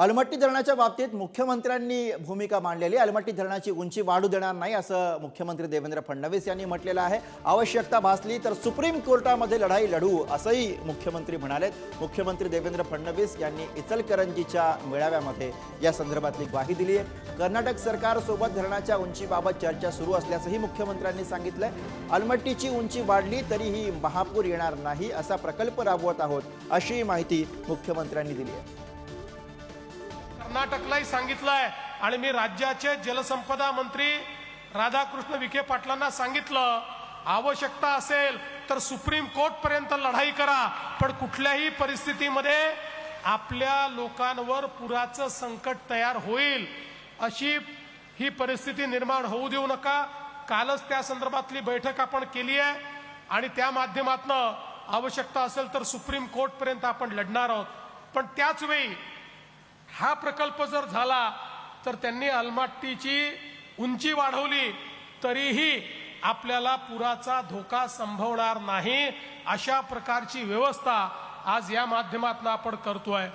अलमट्टी धरणाच्या बाबतीत मुख्यमंत्र्यांनी भूमिका मांडलेली अलमट्टी धरणाची उंची वाढू देणार नाही असं मुख्यमंत्री देवेंद्र फडणवीस यांनी म्हटलेलं आहे. आवश्यकता भासली तर सुप्रीम कोर्टामध्ये लढाई लढू असंही मुख्यमंत्री म्हणालेत. मुख्यमंत्री देवेंद्र फडणवीस यांनी इचलकरंजीच्या मेळाव्यामध्ये या संदर्भातली ग्वाही दिली आहे. कर्नाटक सरकारसोबत धरणाच्या उंचीबाबत चर्चा सुरू असल्याचंही मुख्यमंत्र्यांनी सांगितलंय. अलमट्टीची उंची वाढली तरीही महापूर येणार नाही असा प्रकल्प राबवत आहोत अशी माहिती मुख्यमंत्र्यांनी दिली आहे. कर्नाटकलाही सांगितलंय. आणि मी राज्याचे जलसंपदा मंत्री राधाकृष्ण विखे पाटलांना सांगितलं आवश्यकता असेल तर सुप्रीम कोर्ट पर्यंत लढाई करा पण कुठल्याही परिस्थितीमध्ये आपल्या लोकांवर पुराचं संकट तयार होईल अशी ही परिस्थिती निर्माण होऊ देऊ नका. कालच त्या संदर्भातली बैठक आपण केली आहे आणि त्या माध्यमातनं आवश्यकता असेल तर सुप्रीम कोर्टपर्यंत आपण लढणार आहोत. पण त्याच वेळी हा प्रकल्प जर झाला तर त्यांनी अलमाट्टीची उंची वाढवली तरीही आपल्याला पुराचा धोका संभवणार नाही अशा प्रकारची व्यवस्था आज या माध्यमातून आपण करतोय.